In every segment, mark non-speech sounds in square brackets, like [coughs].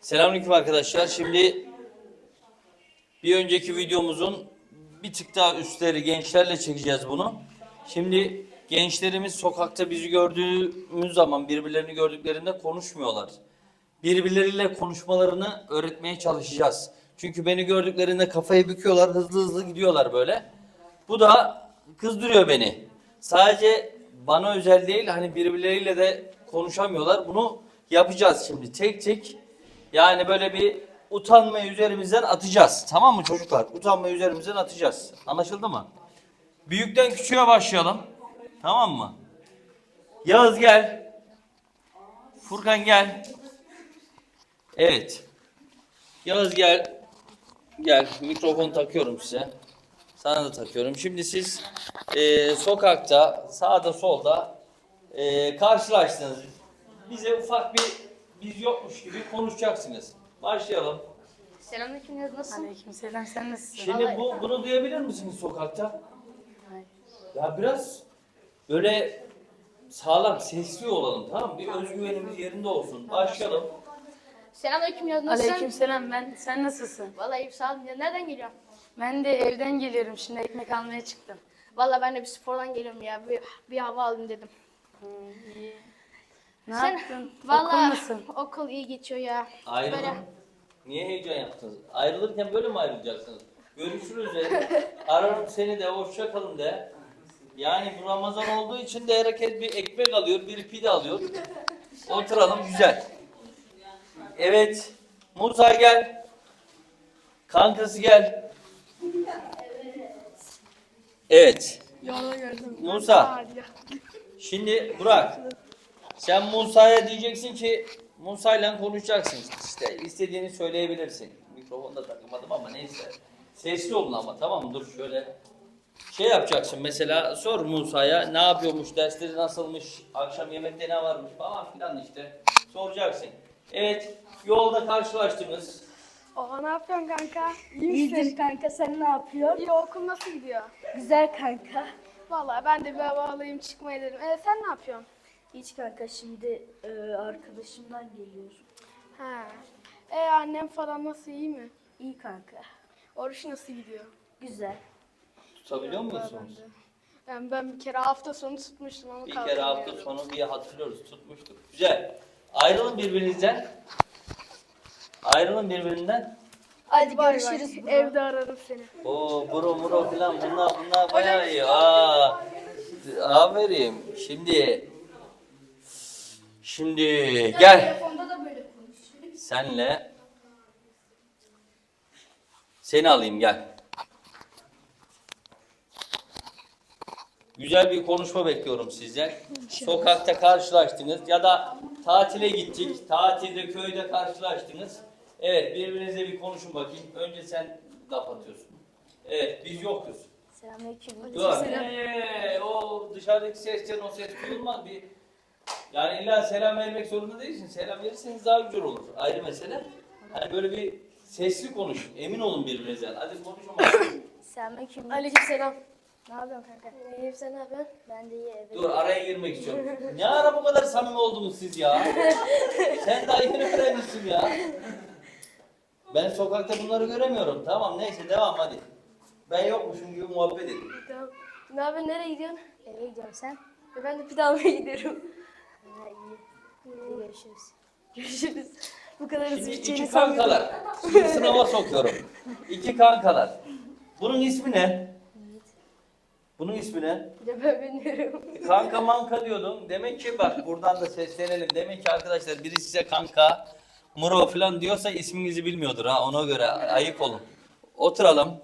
Selamünaleyküm arkadaşlar. Şimdi bir önceki videomuzun bir tık daha üstleri gençlerle çekeceğiz bunu. Şimdi gençlerimiz sokakta bizi gördüğümüz zaman birbirlerini gördüklerinde konuşmuyorlar. Birbirleriyle konuşmalarını öğretmeye çalışacağız. Çünkü beni gördüklerinde kafayı büküyorlar, hızlı hızlı gidiyorlar böyle. Bu da kızdırıyor beni. Sadece bana özel değil, hani birbirleriyle de konuşamıyorlar. Bunu yapacağız şimdi tek tek. Yani böyle bir utanmayı üzerimizden atacağız. Tamam mı çocuklar? Utanmayı üzerimizden atacağız. Anlaşıldı mı? Büyükten küçüğe başlayalım. Tamam mı? Yağız gel. Furkan gel. Evet. Yağız gel. Gel. Mikrofon takıyorum size. Sana da takıyorum. Şimdi siz e, sokakta sağda solda e, karşılaştınız. Bize ufak bir biz yokmuş gibi konuşacaksınız. Başlayalım. Selamünaleyküm Yaz nasılsın? Aleykümselam sen nasılsın? Şimdi bu bunu duyabilir misiniz sokakta? Hayır. Ya biraz böyle sağlam, sesli olalım tamam mı? Bir özgüvenimiz yerinde olsun. Başlayalım. Selamünaleyküm Yaz nasılsın? Aleykümselam ben sen nasılsın? Vallahi iyi sağ olun. Ya Nereden geliyorsun? Ben de evden geliyorum şimdi ekmek almaya çıktım. Vallahi ben de bir spordan geliyorum ya. Bir, bir hava alayım dedim. iyi. Ne Sen- yaptın? [laughs] Vallahi Okul nasıl? okul iyi geçiyor ya. Ayrılın. Böyle. Niye heyecan yaptınız? Ayrılırken böyle mi ayrılacaksınız? Görüşürüz de. Ararım seni de hoşça kalın de. Yani bu Ramazan olduğu için de herkes bir ekmek alıyor, bir pide alıyor. Oturalım güzel. Evet. Musa gel. Kankası gel. Evet. Musa. Şimdi Burak. Sen Musa'ya diyeceksin ki Musa'yla konuşacaksın. İşte istediğini söyleyebilirsin. Mikrofonda takmadım ama neyse. Sesli olun ama tamam mı? Dur şöyle. Şey yapacaksın mesela sor Musa'ya ne yapıyormuş, dersleri nasılmış, akşam yemekte ne varmış falan filan işte. Soracaksın. Evet, yolda karşılaştınız. Oha ne yapıyorsun kanka? İyidir kanka sen ne yapıyorsun? İyi okul nasıl gidiyor? Güzel kanka. Vallahi ben de bir hava alayım çıkmayı dedim. E, sen ne yapıyorsun? Hiç kanka şimdi e, arkadaşımdan geliyorum. Ha. E annem falan nasıl iyi mi? İyi kanka. Oruç nasıl gidiyor? Güzel. Tutabiliyor musunuz? Yani ben bir kere hafta sonu tutmuştum ama Bir kere hafta sonu diye hatırlıyoruz, tutmuştuk. Güzel. Ayrılın birbirinizden. Ayrılın birbirinden. Hadi Bay bay. görüşürüz. bro. Evde ararım seni. Oo bro muro filan bunlar bunlar bayağı iyi. Aa, aferin. Şimdi şimdi gel. Telefonda da böyle konuş. Senle seni alayım gel. Güzel bir konuşma bekliyorum sizden. Sokakta karşılaştınız ya da tatile gittik. Tatilde köyde karşılaştınız. Evet birbirinize bir konuşun bakayım. Önce sen laf atıyorsun. Evet biz yokuz. Selamünaleyküm. Dur. Ee, o dışarıdaki sesten o ses duyulmaz bir. Yani illa selam vermek zorunda değilsin. Selam verirseniz daha güzel olur. Ayrı mesele. Hani böyle bir sesli konuşun. Emin olun birbirinizden. Hadi konuşun bakalım. [coughs] Selamünaleyküm. Aleykümselam. Ne yapıyorsun kanka? İyiyim sen ne yapıyorsun? Ben de iyi evet. Dur araya girmek istiyorum. Ne ara bu kadar samimi oldunuz siz ya? [laughs] Sen daha yeni öğrenmişsin ya. Ben sokakta bunları göremiyorum. Tamam neyse devam hadi. Ben yokmuşum gibi muhabbet edin. Tamam. Ne yapıyorsun? Nereye gidiyorsun? Eve gidiyorum sen. E, Ben de pide almaya gidiyorum. Ha iyi. Hadi görüşürüz. [laughs] Görüşürüz. Bu kadar hızlı Şimdi [laughs] biteceğini iki sanmıyordum. kankalar. Şimdi sınava sokuyorum. İki kankalar. Bunun ismi ne? Bunun ismi ne? Bir de ben bilmiyorum. Kanka manka diyordum. Demek ki bak buradan da seslenelim. Demek ki arkadaşlar biri size kanka, muro falan diyorsa isminizi bilmiyordur ha. Ona göre ayık olun. Oturalım.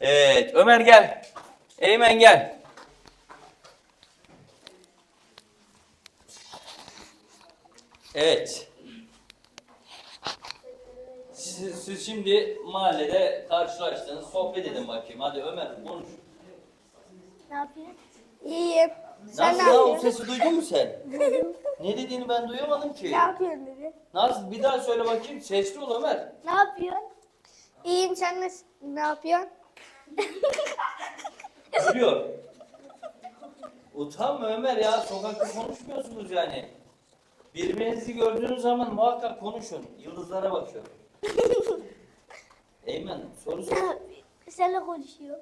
Evet Ömer gel. Eymen gel. Evet. Siz, siz şimdi mahallede karşılaştınız. Sohbet edin bakayım. Hadi Ömer konuş. Ne yapıyorsun? İyiyim. Nasıl ya o sesi duydun mu sen? [laughs] ne dediğini ben duyamadım ki. Ne yapıyorsun dedi. Nasıl bir daha söyle bakayım sesli ol Ömer. Ne yapıyorsun? İyiyim sen nasıl? Ne yapıyorsun? Gülüyor. Utanma Ömer ya sokakta konuşmuyorsunuz yani. Birbirinizi gördüğünüz zaman muhakkak konuşun. Yıldızlara bakın. Eymen soru sor. [coughs] Seninle konuşuyor.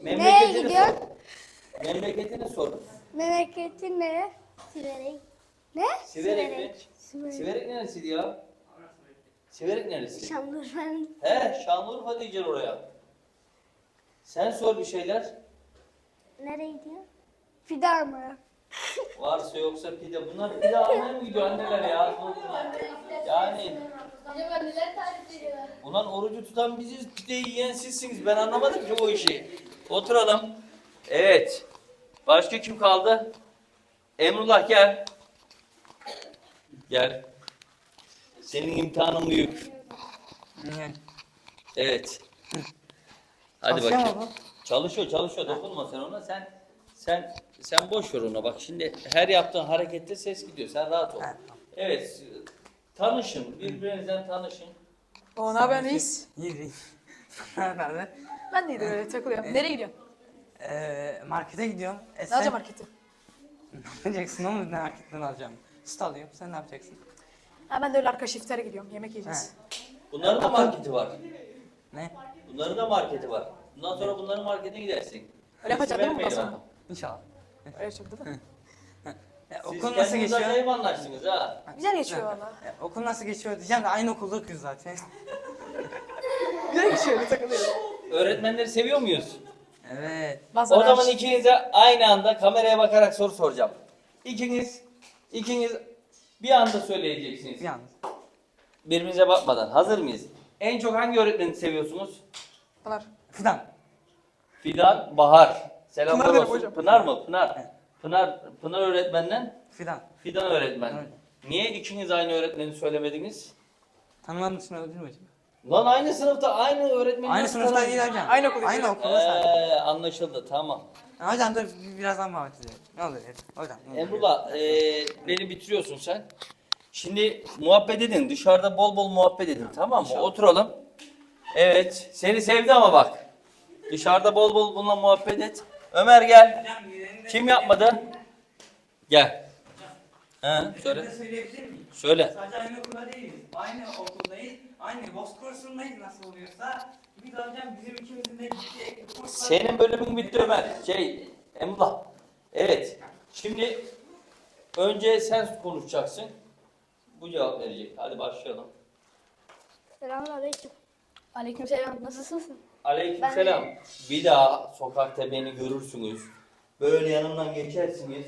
Memleketini gidiyor? sor. Memleketini sor. Memleketin ne? Siverek. Ne? Siverek mi? Siverek neresiydi ya? Siverek neresi? Şanlıurfa'nın He Şanlıurfa diyeceksin oraya. Sen sor bir şeyler. nereye gidiyor? Fidan mı? Varsa yoksa pide. Bunlar pide almaya mı gidiyor anneler ya? Yani ulan orucu tutan biziz, pideyi yiyen sizsiniz. Ben anlamadım ki bu işi. Oturalım. Evet. Başka kim kaldı? Emrullah gel. Gel. Senin imtihanın büyük. Evet. Hadi bakayım. Çalışıyor, çalışıyor. Dokunma sen ona. Sen sen sen boş ver ona. Bak şimdi her yaptığın harekette ses gidiyor. Sen rahat ol. Evet. Tanışın. Birbirinizden tanışın. O ne haber reis? İyi. Nerede? [laughs] Ben de öyle takılıyorum. Nereye gidiyorsun? Ee, markete gidiyorum. E, Ne sen alacağım marketi? [laughs] ne yapacaksın oğlum ne marketten alacağım? Süt alıyorum. Sen ne yapacaksın? Ha, ben de öyle arka iftar'a gidiyorum. Yemek yiyeceğiz. Bunların da marketi var. Ne? Bunların da marketi var. Bundan sonra bunların marketine gidersin. Öyle yapacağız değil mi bundan sonra? İnşallah. Öyle çok değil mi? [laughs] Siz okul nasıl kendiniz geçiyor? acayip anlaştınız ha. Güzel geçiyor valla. Okul nasıl geçiyor diyeceğim de aynı okulda okuyoruz zaten. [laughs] Güzel geçiyor öyle takılıyorum. Öğretmenleri seviyor muyuz? evet. Bazen O zaman ikinize aynı anda kameraya bakarak soru soracağım. İkiniz, ikiniz bir anda söyleyeceksiniz. Bir anda. Birbirinize bakmadan. Hazır mıyız? En çok hangi öğretmeni seviyorsunuz? Pınar. Fidan. Fidan, Bahar. Selamlar Pınar olsun. hocam. Pınar mı? Pınar. Pınar, Pınar öğretmenden Fidan. Fidan öğretmen. Evet. Niye ikiniz aynı öğretmeni söylemediniz? Tanımadığın için olabilir mi hocam? Lan aynı sınıfta aynı öğretmeni Aynı nasıl sınıfta değil hocam. Aynı okulda Aynı okulda sadece. Ee, anlaşıldı tamam. Hocam dur bir- birazdan muhabbet edelim. Ne olur hocam. ne olur. Emrullah ee, beni bitiriyorsun sen. Şimdi muhabbet edin. Dışarıda bol bol muhabbet edin tamam mı? Oturalım. Evet. Seni sevdi ama bak. Dışarıda bol bol bununla muhabbet et. Ömer gel. Kim yapmadı? Gel. Ha, söyle. söyleyebilir miyim? Söyle. Sadece aynı okulda değiliz. Aynı okuldayız. Aynı kursundayız nasıl oluyorsa. Bir de hocam bizim ikimizin de gittiği kurslar... Senin bölümün bitti Ömer. Şey, Emrullah. Evet. Şimdi önce sen konuşacaksın. Bu cevap verecek. Hadi başlayalım. Selamünaleyküm. Aleykümselam. Nasılsın? Aleykümselam. Bir daha sokakta beni görürsünüz. Böyle yanımdan geçersiniz.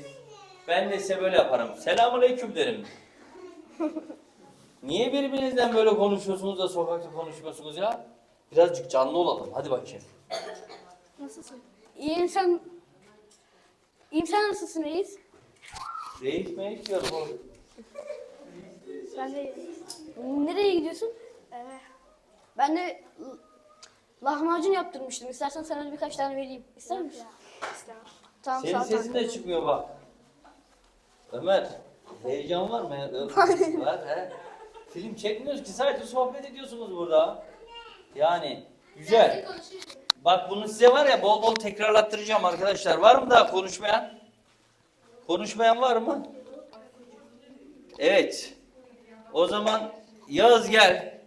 Ben de size böyle yaparım. Selamünaleyküm derim. [laughs] Niye birbirinizden böyle konuşuyorsunuz da sokakta konuşmuyorsunuz ya? Birazcık canlı olalım. Hadi bakayım. Nasılsın? İyiyim sen. İyiyim sen nasılsın reis? Reis mi diyorum oğlum? Ben de. Nereye gidiyorsun? Eve. Ben de lahmacun yaptırmıştım. İstersen sana birkaç tane vereyim. İster misin? İstemem. Tamam Senin sağ ol. sesin de çıkmıyor bak. Ömer, heyecan var mı? [laughs] var he. Film çekmiyoruz ki sadece sohbet ediyorsunuz burada. Yani güzel. Bak bunu size var ya bol bol tekrarlattıracağım arkadaşlar. Var mı daha konuşmayan? Konuşmayan var mı? Evet. O zaman Yağız gel.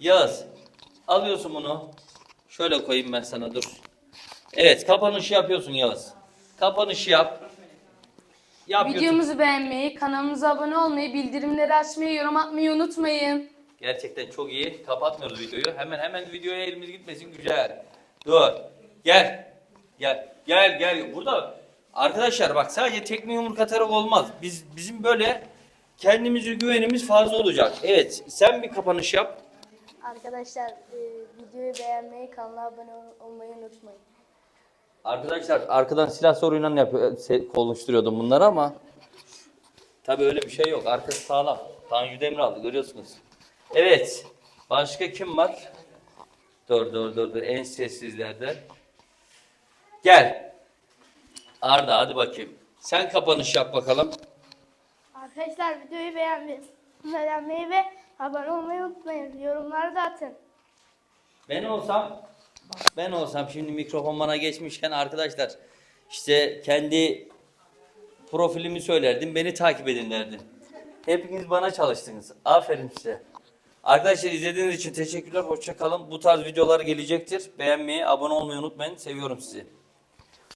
Yağız. Alıyorsun bunu. Şöyle koyayım ben sana dur. Evet kapanışı yapıyorsun Yağız. Kapanışı yap. Yap YouTube. Videomuzu beğenmeyi, kanalımıza abone olmayı, bildirimleri açmayı, yorum atmayı unutmayın. Gerçekten çok iyi. Kapatmıyoruz videoyu. Hemen hemen videoya elimiz gitmesin. Güzel. Dur. Gel. Gel. Gel gel. Burada arkadaşlar bak sadece tekme yumruk atarak olmaz. Biz bizim böyle kendimize güvenimiz fazla olacak. Evet. Sen bir kapanış yap. Arkadaşlar e, videoyu beğenmeyi, kanala abone ol- olmayı unutmayın. Arkadaşlar arkadan silah soruyla yapıyor, se- konuşturuyordum bunları ama tabi öyle bir şey yok. Arkası sağlam. Tanju Demiral'dı görüyorsunuz. Evet. Başka kim var? Dur dur dur dur. En sessizlerden. Gel. Arda hadi bakayım. Sen kapanış yap bakalım. Arkadaşlar videoyu beğenmeyi, beğenmeyi ve abone olmayı unutmayın. Yorumları da atın. Ben olsam ben olsam şimdi mikrofon bana geçmişken arkadaşlar işte kendi Profilimi söylerdim. Beni takip edin derdim. Hepiniz bana çalıştınız. Aferin size. Arkadaşlar izlediğiniz için teşekkürler. Hoşça kalın. Bu tarz videolar gelecektir. Beğenmeyi, abone olmayı unutmayın. Seviyorum sizi.